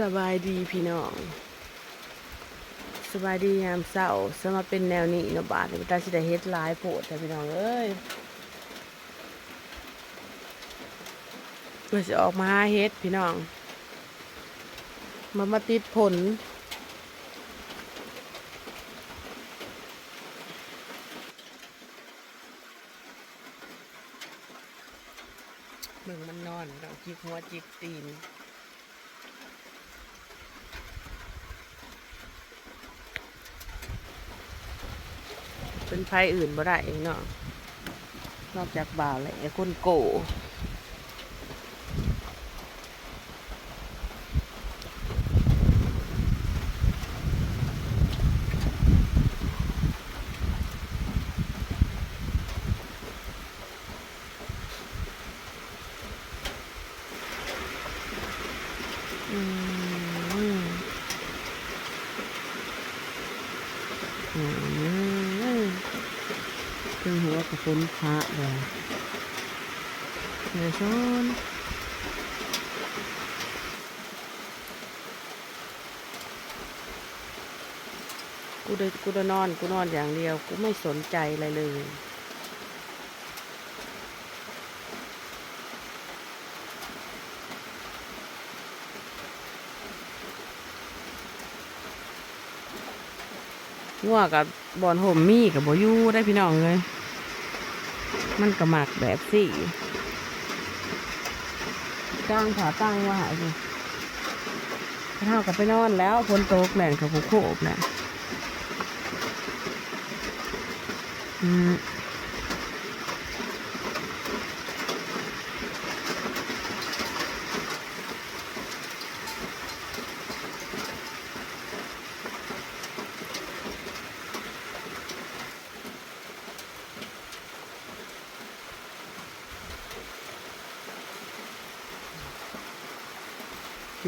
สบายดีพี่น้อง สบายดียามเศร้าสมาเป็นแนวนี้เนาะบาทนี่ตาสิได้เฮ็ดหลายโพดแต่พี่น้องเอ้ยเพื่อสิออกมาหาเฮ็ดพี่น้อง มามาติดผล มึงมันนอนเราจิกหัวจิกตีน เป็นไฟอื่นบ่ได้เนาะนอกจากบ่าวและคนโกอืมอืมเครื่องหัวกับฝ นพระเลยเดี๋ยวชนกูเดกูจะนอน กูนอนอย่างเดียว กูไม่สนใจอะไรเลยงัวกับบอนห่มมี่กับบอยู่ได้พี่น้องเลย มันกระหมักแบบสี่กลางผาตั้งว่าหายไปเท่ากับไปนอนแล้วฝนตกแหล่นกับโคบแหละอืม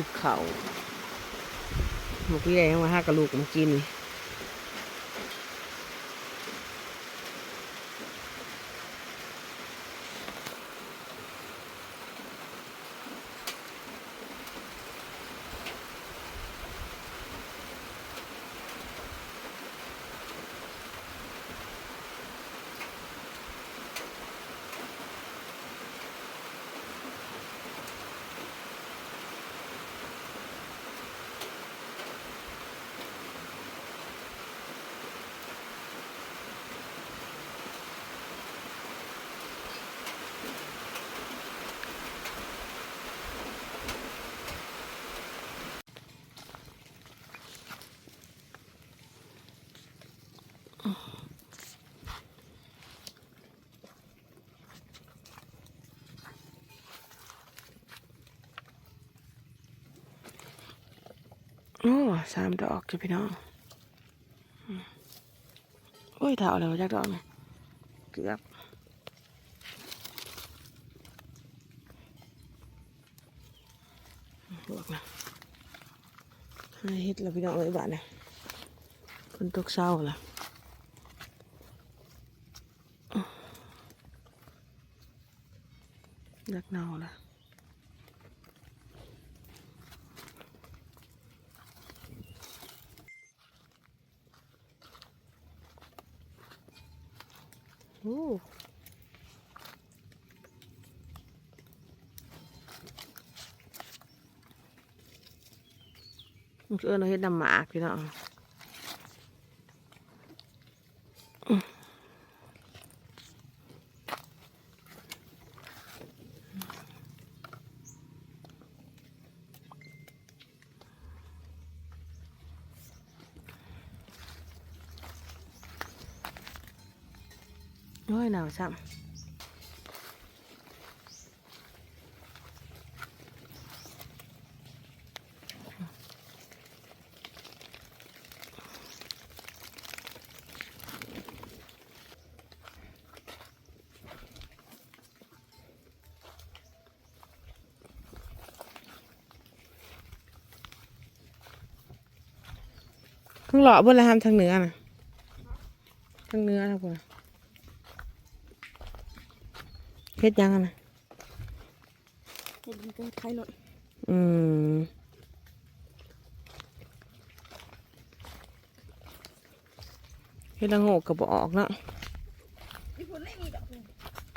จิบเขาเมื่อกี้ได้มาห้ากระลูกมากิน โอ้สามดอกจ้ะพี่น้องอืมโอ้ยเท่าแล้วจักดอกนี่เกือบลวกนะให้เฮ็ดแล้วพี่น้องเลยบ้านเนี่ยคนตกเศร้าละอยกเน่าละโอ้ มันเอิ้นเราเฮ็ดน้ำหมากพี่น้องโอ้ยหนาวซ้ำ ทั้งหล่อบนละทำทางเหนือนะทางเหนือนะพวกเฮ็ดยังนะเฮ็ดยังก็คล้ายรถอืมเฮ็ดละโง่กับบออกเนาะ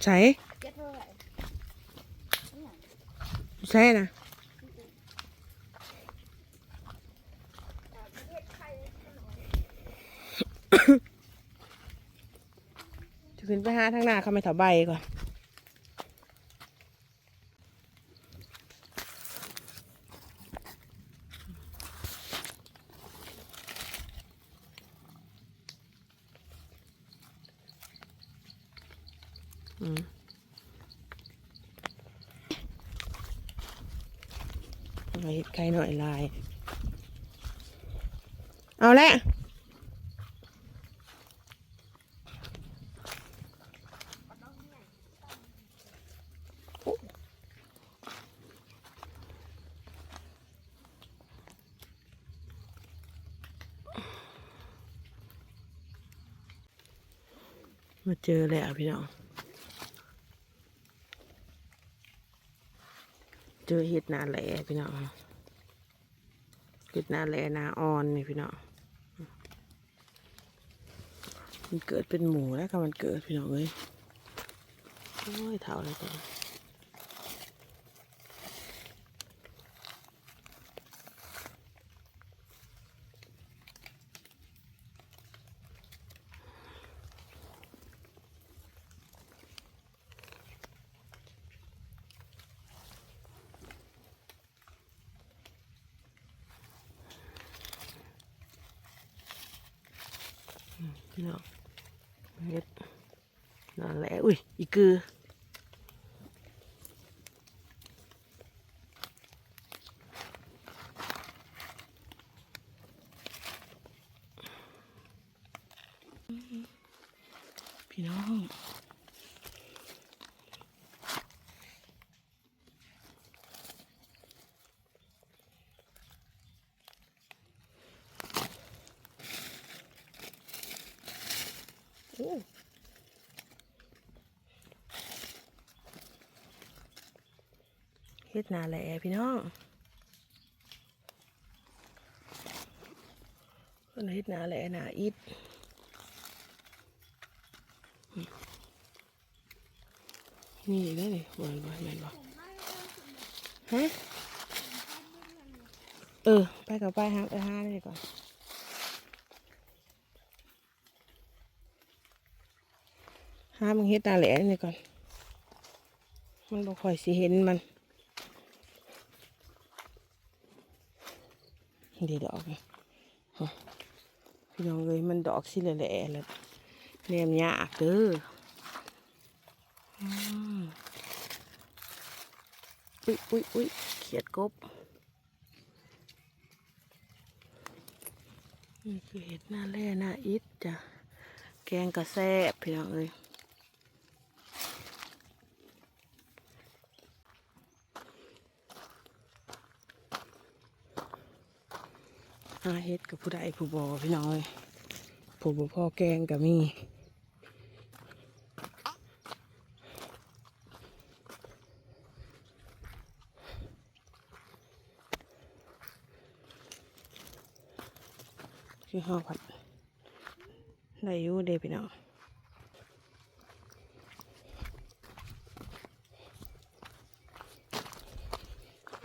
ใช่ใช่นะ จะขึ้นไปหาทางหน้าเขาไม่ถาใบก่อนอืมเอาไว้ไข่หน่อยลาย เอาละ มาเจอแล้วพี่น้อง เจอเห็ดนาแหล่พี่น้องเห็ดนาแหล่นาอ่อนนี่พี่น้องมันเกิดเป็นหมูแล้วก็มันเกิดพี่น้องเลยโอ้ยเท่าเลยตัว พี่น้องเห็ดนาแหละอุ้ยอีกือ เฮ็ดนาแหล่พี่น้องเพิ่นเฮ็ดนาแหล่นาอิดนี่ได้นี่บ่บ่แม่นบ่ฮะเออ ไปกับไปหาไปหาเลยก่อนามึงเฮ็ดตาแหล่นี่ก่อน มันบ่ค่อยสิเห็นมัน ดีดอกฮะพี่น้องเลยมันดอกสิแหล่ๆแล้วแนมยากเด้ออุ้ยอุ้ยอุ้ยเขียดกบนี่คือเห็ดหน้าแร่หน้าอิดจ้ะ แกงกระแซบพี่น้องเอ้ย หาเฮ็ดกับผู้ใดผู้บอพี่น้อยผู้บ่พ่อแกงก็มีคือห้าผัดได้อยู่เด้พี่น้อง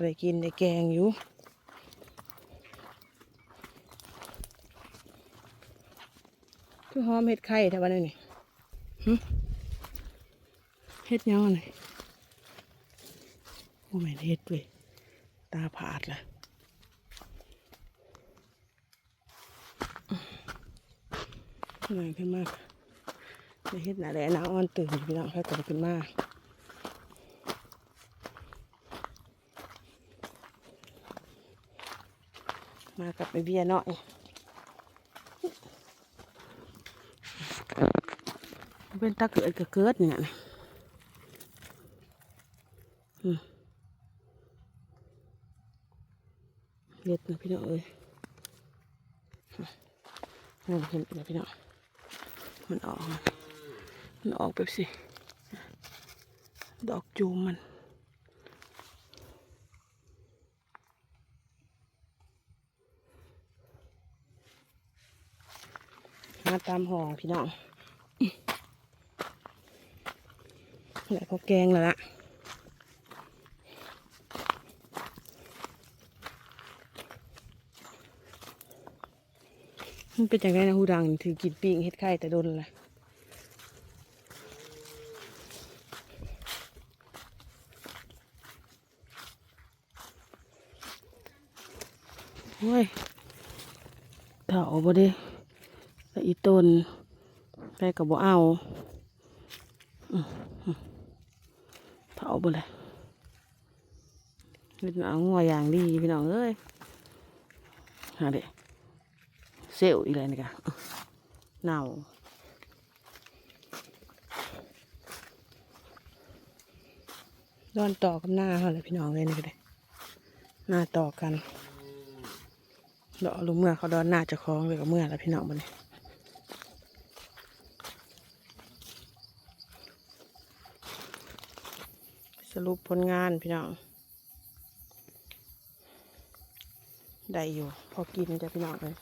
ได้กินได้แกงอยู่ คือหอมเห็ดไข่แต่วันนี้นี่เห็ดยังไงโอ้แม่เห็ดเว้ยตาผาดละขึ้นมาขึ้นมากเห็ดหนาแหละน้าอ่อนตื่นพี่น้องให้กลับขึ้นมามากับไปเบียร์หน่อย เป็นตาเกิดก็เกิดเนี่ยนะเล็ดนะพี่น้องเอ้ยนี่นเห็นนะพี่น้อง มันออก มันออกแบบสิ ดอกจูมมันมาตามห้องพี่น้อง แล้วก็แกงแล้วละมันเป็นจังไงนะฮูดังถือกินปิ้งเฮ็ดไข่แต่โดนละโอ้ยเถาบ่เด้ล้วอีต้นไปกับบ่เอาอื้อหือ เถาบ่เลยเป็นเอางัวอย่างดีพี่น้องเอ้ยหาเด้เซลอีกแล้วนี่กะเน่าดอนต่อกับหน้าเขาเลยพี่น้องเลยนี่ก็ได้หน้าต่อกันเดาะลุงเมื่อเขาดอนหน้าจะคล้องเลยกับเมื่อแล้วพี่น้องมันนี่ส รุปผลงานพี่น้อง ได้อยู่ พอกินจะพี่น้องเลย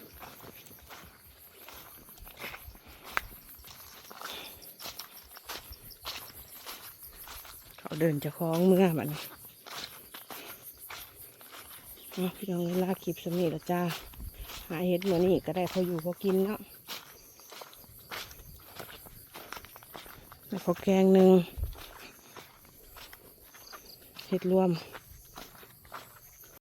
เขาเดินจะคล้องเมื่อมันนี้เอาพี่น้องเวลาคลิปสมีแล้วจ้า หาเห็ดเมือนนี่ก็ได้พออยู่พอกินเนาะแล้วพอแกงหนึ่ง เห็ดรวม